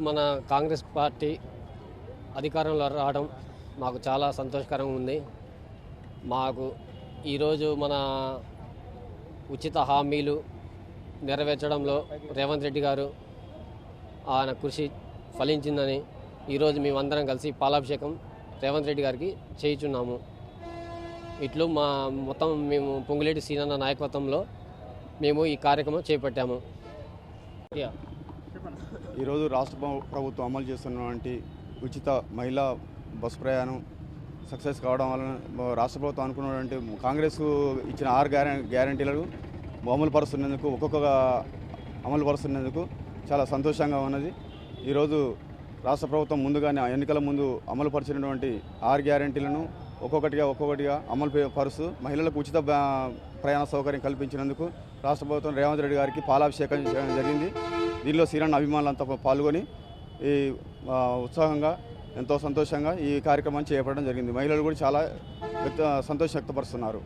మన కాంగ్రెస్ పార్టీ అధికారంలో రావడం మాకు చాలా సంతోషకరంగా ఉంది మాకు ఈరోజు మన ఉచిత హామీలు నెరవేర్చడంలో రేవంత్ రెడ్డి గారు ఆయన కృషి ఫలించిందని ఈరోజు మేమందరం కలిసి పాలాభిషేకం రేవంత్ రెడ్డి గారికి చేయుచున్నాము ఇట్లు మా మొత్తం మేము పొంగులేటి సీనన్న నాయకత్వంలో మేము ఈ కార్యక్రమం చేపట్టాము యా. ఈరోజు రాష్ట్ర ప్రభుత్వం అమలు చేస్తున్నటువంటి ఉచిత మహిళా బస్సు ప్రయాణం సక్సెస్ కావడం వలన రాష్ట్ర ప్రభుత్వం అనుకున్నటువంటి కాంగ్రెస్ ఇచ్చిన ఆరు గ్యారె గ్యారంటీలను అమలు పరుస్తున్నందుకు ఒక్కొక్క అమలు పరుస్తున్నందుకు చాలా సంతోషంగా ఉన్నది. ఈరోజు రాష్ట్ర ప్రభుత్వం ముందుగానే ఎన్నికల ముందు అమలు పరిచినటువంటి ఆరు గ్యారంటీలను ఒక్కొక్కటిగా ఒక్కొక్కటిగా అమలు పరుస్తూ మహిళలకు ఉచిత ప్రయాణ సౌకర్యం కల్పించినందుకు రాష్ట్ర ప్రభుత్వం రేవంత్ రెడ్డి గారికి పాలాభిషేకం చేయడం జరిగింది. దీనిలో శ్రీరణ అభిమానులంతా పాల్గొని ఈ ఉత్సాహంగా ఎంతో సంతోషంగా ఈ కార్యక్రమాన్ని చేపట్టడం జరిగింది. మహిళలు కూడా చాలా వ్యక్త సంతోషం వ్యక్తపరుస్తున్నారు.